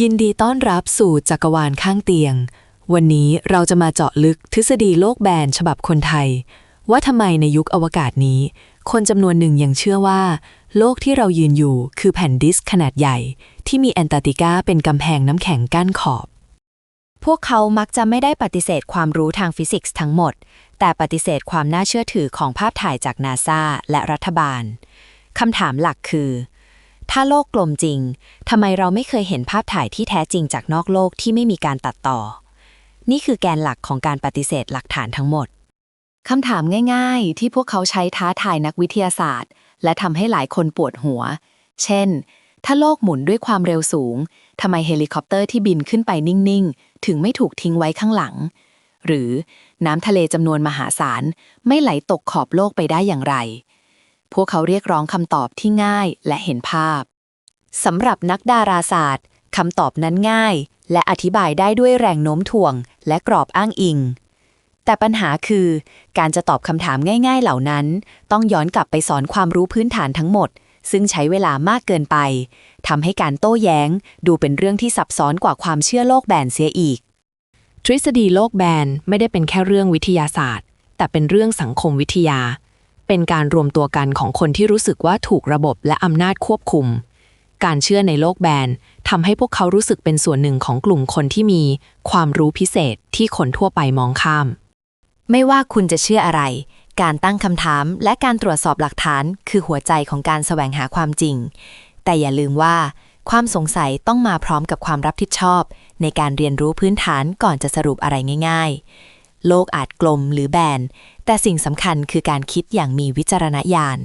ยินดีต้อนรับสู่จักรวาลข้างเตียง วันนี้เราจะมาเจาะลึกทฤษฎีโลกแบนฉบับคนไทย ว่าทำไมในยุคอวกาศนี้ คนจำนวนหนึ่งยังเชื่อว่า โลกที่เรายืนอยู่คือแผ่นดิสขนาดใหญ่ ที่มีแอนตาร์กติกาเป็นกำแพงน้ำแข็งกั้นขอบ พวกเขามักจะไม่ได้ปฏิเสธความรู้ทางฟิสิกส์ทั้งหมด แต่ปฏิเสธความน่าเชื่อถือของภาพถ่ายจากนาซาและรัฐบาลคำถามหลักคือ ถ้าโลกกลมจริง ทำไมเราไม่เคยเห็นภาพถ่ายที่แท้จริงจากนอกโลกที่ไม่มีการตัดต่อ นี่คือแกนหลักของการปฏิเสธหลักฐานทั้งหมด คำถามง่ายๆ ที่พวกเขาใช้ท้าทายนักวิทยาศาสตร์ และทำให้หลายคนปวดหัว เช่น ถ้าโลกหมุนด้วยความเร็วสูง ทำไมเฮลิคอปเตอร์ที่บินขึ้นไปนิ่งๆ ถึงไม่ถูกทิ้งไว้ข้างหลัง หรือน้ำทะเลจำนวนมหาศาลไม่ไหลตกขอบโลกไปได้อย่างไร พวกเขาเรียกร้องคำตอบที่ง่ายและเห็นภาพสำหรับนักดาราศาสตร์คำตอบนั้นง่าย และอธิบายได้ด้วยแรงโน้มถ่วง และกรอบอ้างอิง แต่ปัญหาคือ การจะตอบคำถามง่าย ๆ เหล่านั้น ต้องย้อนกลับไปสอนความรู้พื้นฐานทั้งหมด ซึ่งใช้เวลามากเกินไปทำให้การโต้แย้ง ดูเป็นเรื่องที่ซับซ้อนกว่าความเชื่อโลกแบนเสียอีก ทฤษฎีโลกแบนไม่ได้เป็นแค่เรื่องวิทยาศาสตร์ แต่เป็นเรื่องสังคมวิทยา เป็นการรวมตัวกันของคนที่รู้สึกว่าถูกระบบและอำนาจควบคุม การเชื่อในโลกแบนทำให้พวกเขารู้สึกเป็นส่วนหนึ่งของกลุ่มคนที่มี ความรู้พิเศษที่คนทั่วไปมองข้าม ไม่ว่าคุณจะเชื่ออะไร การตั้งคำถามและการตรวจสอบหลักฐาน คือหัวใจของการแสวงหาความจริง แต่อย่าลืมว่า ความสงสัยต้องมาพร้อมกับความรับผิดชอบ ในการเรียนรู้พื้นฐานก่อนจะสรุปอะไรง่าย ๆ โลกอาจกลมหรือแบน แต่สิ่งสำคัญคือการคิดอย่างมีวิจารณญาณ